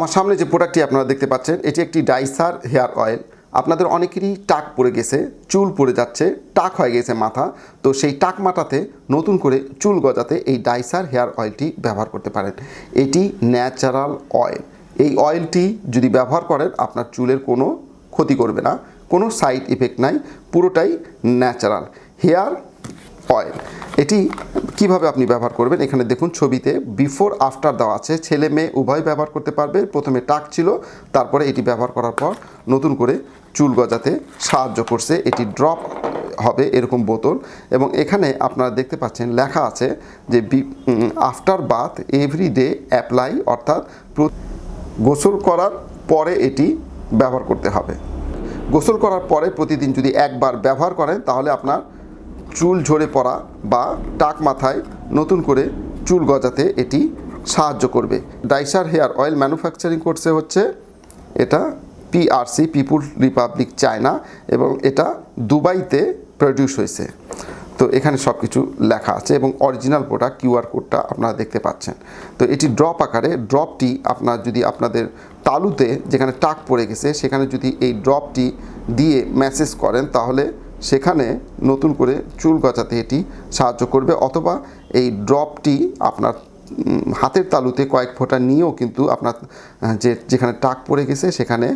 আমার সামনে যে প্রোডাক্টটি আপনারা দেখতে পাচ্ছেন, এটি একটি ডাইসার হেয়ার অয়েল আপনাদের অনেকেরই টাক পড়ে গেছে, চুল পড়ে যাচ্ছে, টাক হয়ে গেছে মাথা। তো সেই টাক মাথাতে নতুন করে চুল গজাতে এই ডাইসার হেয়ার অয়েলটি ব্যবহার করতে পারেন। এটি ন্যাচারাল অয়েল এই অয়েলটি যদি ব্যবহার করেন, আপনার চুলের কোনো ক্ষতি করবে না, কোনো সাইড ইফেক্ট নাই, পুরোটাই ন্যাচারাল হেয়ার অয়েল এটি কীভাবে আপনি ব্যবহার করবেন? এখানে দেখুন ছবিতে বিফোর আফটার দেওয়া আছে। ছেলে, মেয়ে উভয় ব্যবহার করতে পারবে। প্রথমে টাক ছিল, তারপরে এটি ব্যবহার করার পর নতুন করে চুল গজাতে সাহায্য করছে। এটি ড্রপ হবে এরকম বোতল। এবং এখানে আপনারা দেখতে পাচ্ছেন লেখা আছে যে after bath every day apply অর্থাৎ গোসল করার পরে এটি ব্যবহার করতে হবে। গোসল করার পরে প্রতিদিন যদি একবার ব্যবহার করেন, তাহলে আপনার চুল ঝরে পড়া বা টাক মাথায় নতুন করে চুল গজাতে এটি সাহায্য করবে। ডাইসার হেয়ার অয়েল ম্যানুফ্যাকচারিং করছে হচ্ছে এটা পিআরসি পিপুল রিপাবলিক চায়না এবং এটা দুবাইতে প্রডিউস হয়েছে। তো এখানে সব কিছু লেখা আছে এবং অরিজিনাল প্রোডাক্ট কিউআর কোডটা আপনারা দেখতে পাচ্ছেন। তো এটি ড্রপ আকারে ড্রপটি আপনার যদি আপনাদের তালুতে যেখানে টাক পড়ে গেছে, সেখানে যদি এই ড্রপটি দিয়ে মেসেজ করেন, তাহলে সেখানে নতুন করে চুল গজাতে এটি সাহায্য করবে, অথবা এই ড্রপটি আপনার হাতের তালুতে কয়েক ফোঁটা নিয়েও কিন্তু আপনার যে, যেখানে টাক পড়ে গেছে সেখানে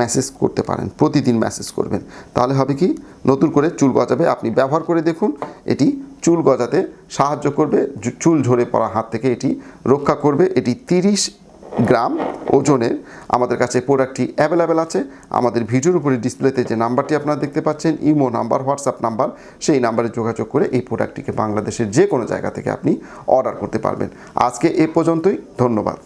মেসেজ করতে পারেন, প্রতিদিন মেসেজ করবেন। তাহলে হবে কি, নতুন করে চুল গজাবে, আপনি ব্যবহার করে দেখুন, এটি চুল গজাতে সাহায্য করবে, চুল ঝরে পড়া হাত থেকে এটি রক্ষা করবে, এটি তিরিশ গ্রাম, ওজনের আমাদের কাছে প্রোডাক্টটি অ্যাভেলেবেল আছে। আমাদের ভিডিওর উপরে ডিসপ্লেতে যে নাম্বারটি আপনারা দেখতে পাচ্ছেন, ইমো নাম্বার, হোয়াটসঅ্যাপ নাম্বার, সেই নাম্বারে যোগাযোগ করে এই প্রোডাক্টটিকে বাংলাদেশের যে কোনো জায়গা থেকে আপনি অর্ডার করতে পারবেন। আজকে এ পর্যন্তই, ধন্যবাদ।